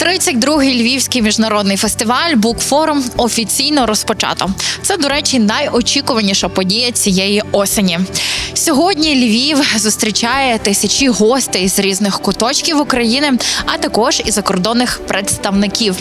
32-й львівський міжнародний фестиваль Букфорум офіційно розпочато. Це, до речі, найочікуваніша подія цієї осені. Сьогодні Львів зустрічає тисячі гостей з різних куточків України, а також і закордонних представників.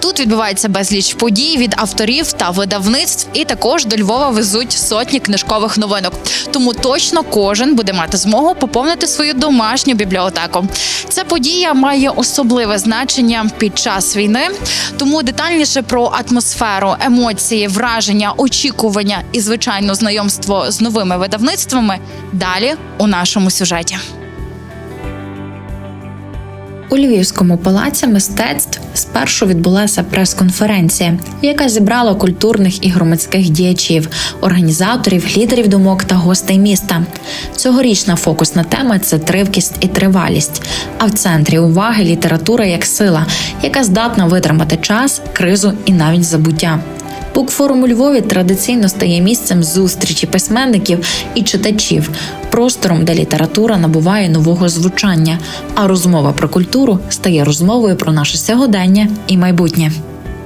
Тут відбувається безліч подій від авторів та видавництв, і також до Львова везуть сотні книжкових новинок. Тому точно кожен буде мати змогу поповнити свою домашню бібліотеку. Ця подія має особливе значення під час війни. Тому детальніше про атмосферу, емоції, враження, очікування і звичайно знайомство з новими видавництвами далі у нашому сюжеті. У Львівському палаці мистецтв спершу відбулася прес-конференція, яка зібрала культурних і громадських діячів, організаторів, лідерів думок та гостей міста. Цьогорічна фокусна тема це тривкість і тривалість. А в центрі уваги література як сила, яка здатна витримати час, кризу і навіть забуття. Букфорум у Львові традиційно стає місцем зустрічі письменників і читачів, простором, де література набуває нового звучання, а розмова про культуру стає розмовою про наше сьогодення і майбутнє.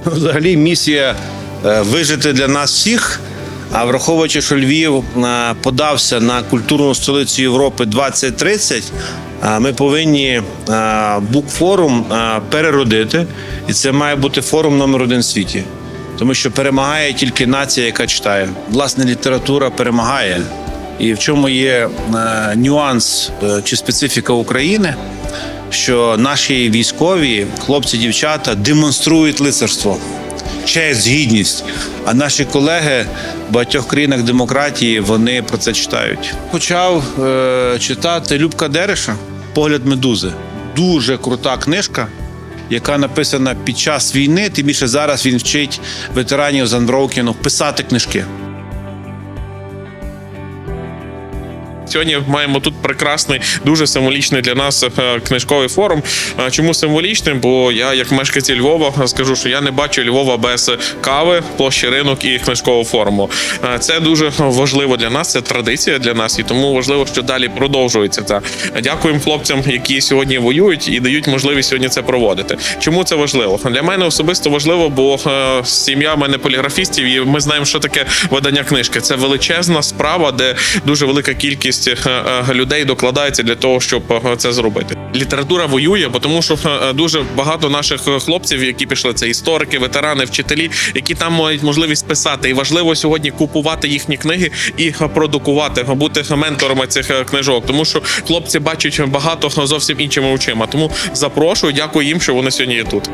Взагалі місія е, вижити для нас всіх. А враховуючи, що Львів е, подався на культурну столицю Європи 2030, е, ми повинні букфорум переродити, і це має бути форум номер один в світі, тому що перемагає тільки нація, яка читає. Власне, література перемагає. І в чому є е, нюанс е, чи специфіка України, що наші військові, хлопці, дівчата демонструють лицарство честь, гідність. А наші колеги в багатьох країнах демократії вони про це читають. Почав е, читати Любка Дереша Погляд медузи. Дуже крута книжка, яка написана під час війни. Тим більше зараз він вчить ветеранів з писати книжки. Сьогодні маємо тут прекрасний, дуже символічний для нас е, книжковий форум. Чому символічним? Бо я, як мешканці Львова, скажу, що я не бачу Львова без кави, площі ринок і книжкового форуму. Це дуже важливо для нас. Це традиція для нас, і тому важливо, що далі продовжується це. Дякуємо хлопцям, які сьогодні воюють і дають можливість сьогодні це проводити. Чому це важливо? Для мене особисто важливо, бо е, сім'я мене поліграфістів, і ми знаємо, що таке видання книжки. Це величезна справа, де дуже велика кількість е, е, людей докладається для того, щоб е, це зробити. Література воює, тому що дуже багато наших хлопців, які пішли, це історики, ветерани, вчителі, які там мають можливість писати. І важливо сьогодні купувати їхні книги і продукувати, бути менторами цих книжок, тому що хлопці бачать багато зовсім іншими очима. Тому запрошую, дякую їм, що вони сьогодні є тут.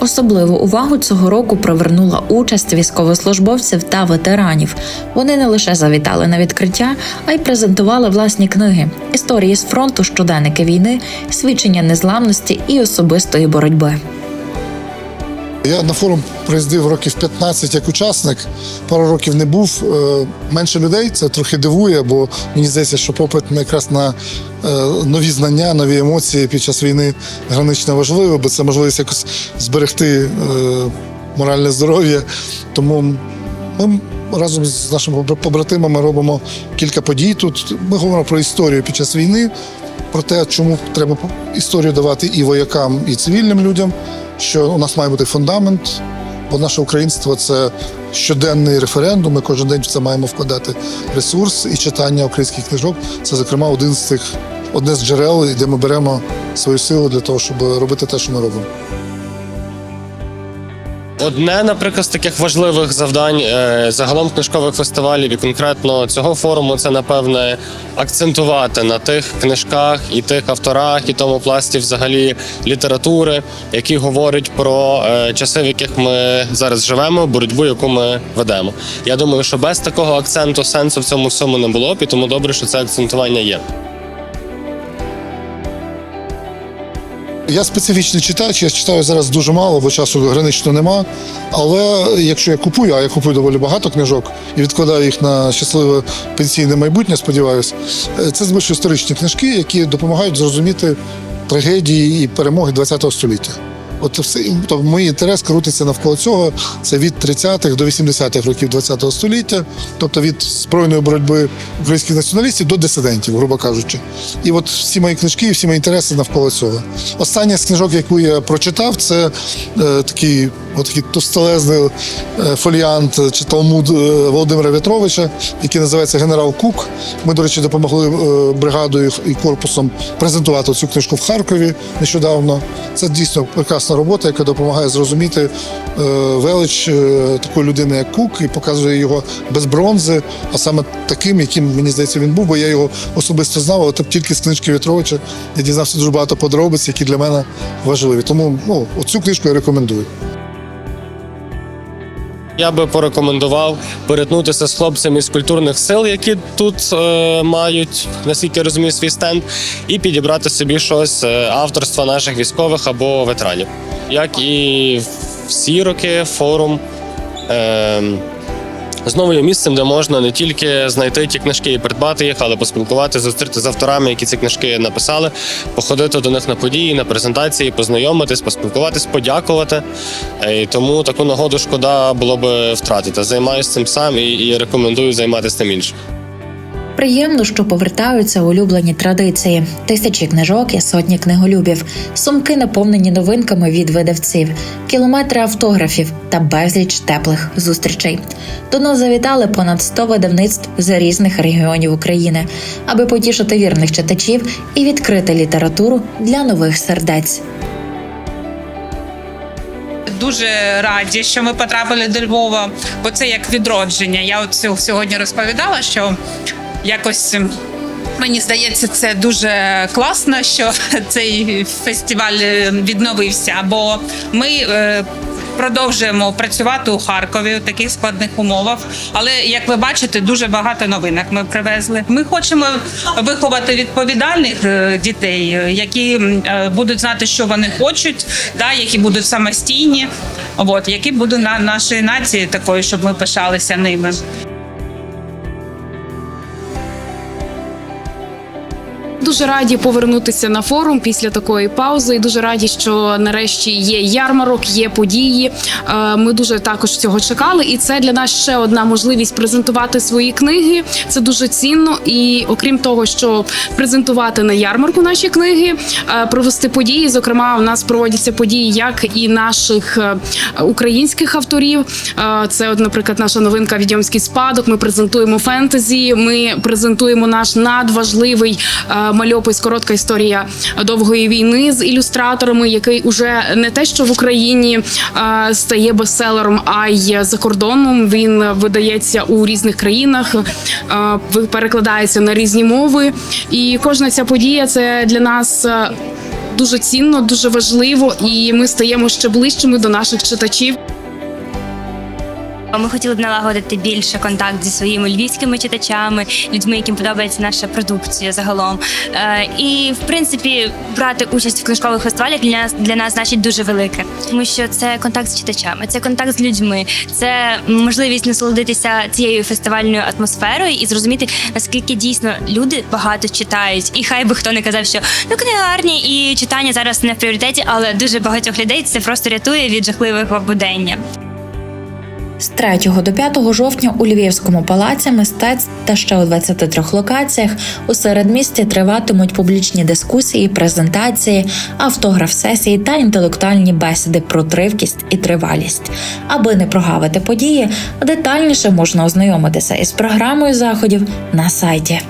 Особливу увагу цього року привернула участь військовослужбовців та ветеранів. Вони не лише завітали на відкриття, а й презентували власні книги: історії з фронту, щоденники війни, свідчення незламності і особистої боротьби. Я на форум приїздив років 15 як учасник, пару років не був. Е, Менше людей це трохи дивує, бо мені здається, що попит якраз на е, нові знання, нові емоції під час війни гранично важливо, бо це можливість якось зберегти е, моральне здоров'я. Тому ми разом з нашими побратимами робимо кілька подій тут. Ми говоримо про історію під час війни, про те, чому треба історію давати і воякам, і цивільним людям, що у нас має бути фундамент, бо наше українство це щоденний референдум. Ми кожен день в це маємо вкладати ресурс і читання українських книжок. Це, зокрема, один з цих одне з джерел, де ми беремо свою силу для того, щоб робити те, що ми робимо. Одне, наприклад, з таких важливих завдань е, загалом книжкових фестивалів і конкретно цього форуму це напевне акцентувати на тих книжках і тих авторах, і тому пласті взагалі літератури, які говорять про е, часи, в яких ми зараз живемо, боротьбу, яку ми ведемо. Я думаю, що без такого акценту сенсу в цьому всьому не було б, і тому добре, що це акцентування є. Я специфічний читач, я читаю зараз дуже мало, бо часу гранично нема. Але якщо я купую, а я купую доволі багато книжок і відкладаю їх на щасливе пенсійне майбутнє, сподіваюся, це збільшує історичні книжки, які допомагають зрозуміти трагедії і перемоги ХХ століття. От все то мій інтерес крутиться навколо цього. Це від 30-х до 80-х років ХХ століття, тобто від збройної боротьби українських націоналістів до дисидентів, грубо кажучи. І от всі мої книжки, всі мої інтереси навколо цього. Остання з книжок, яку я прочитав, це е, такий, такий товстелезний е, фоліант чи талмуд е, Володимира В'ятровича, який називається Генерал Кук. Ми, до речі, допомогли е, бригадою і корпусом презентувати цю книжку в Харкові нещодавно. Це дійсно прекрасна робота, яка допомагає зрозуміти е, велич е, такої людини, як Кук, і показує його без бронзи, а саме таким, яким мені здається він був, бо я його особисто знав, але тільки з книжки В'ятровича я дізнався дуже багато подробиць, які для мене важливі. Тому ну, оцю книжку я рекомендую. Я би порекомендував перетнутися з хлопцями з культурних сил, які тут е, мають, наскільки я розумію, свій стенд, і підібрати собі щось е, авторства наших військових або ветеранів. Як і всі роки, форум. Е, Знову є місцем, де можна не тільки знайти ті книжки і придбати їх, але поспілкуватися, зустріти з авторами, які ці книжки написали, походити до них на події, на презентації, познайомитись, поспілкуватись, подякувати. Е, І тому таку нагоду шкода було би втратити. Займаюся цим сам і, і рекомендую займатися тим іншим. Приємно, що повертаються улюблені традиції: тисячі книжок і сотні книголюбів, сумки наповнені новинками від видавців, кілометри автографів та безліч теплих зустрічей. До нас завітали понад 100 видавництв з різних регіонів України, аби потішити вірних читачів і відкрити літературу для нових сердець. Дуже раді, що ми потрапили до Львова, бо це як відродження. Я от сьогодні розповідала, що якось. ем, Мені здається, це дуже класно, що цей фестиваль е, відновився, бо ми е, продовжуємо працювати у Харкові у таких складних умовах. Але як ви бачите, дуже багато новинок ми привезли. Ми хочемо виховати відповідальних е, дітей, е, які будуть знати, що вони хочуть, да, які будуть самостійні, от які будуть на нашої нації такою, щоб ми пишалися ними. Дуже раді повернутися на форум після такої паузи. І дуже раді, що нарешті є ярмарок, є події. Е, Ми дуже також цього чекали, і це для нас ще одна можливість презентувати свої книги. Це дуже цінно. І окрім того, що презентувати на ярмарку наші книги, е, провести події. Зокрема, у нас проводяться події як і наших е, українських авторів. Це, от, наприклад, наша новинка Відьомський спадок. Ми презентуємо фентезі. Ми презентуємо наш надважливий мальопис коротка історія довгої війни з ілюстраторами, який уже не те, що в Україні е, стає бестселером, а й за кордоном. Він видається у різних країнах, ви- перекладається на різні мови. І кожна ця подія це для нас. Дуже цінно, дуже важливо, і ми стаємо ще ближчими до наших читачів. Ми хотіли б налагодити більше контакт зі своїми львівськими читачами, людьми, яким подобається наша продукція загалом. Е, І в принципі брати участь в книжкових фестивалях для нас для нас значить дуже велике, тому що це контакт з читачами, це контакт з людьми, це можливість насолодитися цією фестивальною атмосферою і зрозуміти наскільки дійсно люди багато читають. І хай би хто не казав, що ну книги гарні і читання зараз не в пріоритеті, але дуже багатьох людей це просто рятує від жахливих будення. З 3 до 5 жовтня у Львівському палаці мистецтв та ще у 23 локаціях у середмісті триватимуть публічні дискусії, презентації, автограф-сесії та інтелектуальні бесіди про тривкість і тривалість. Аби не прогавити події, детальніше можна ознайомитися із програмою заходів на сайті.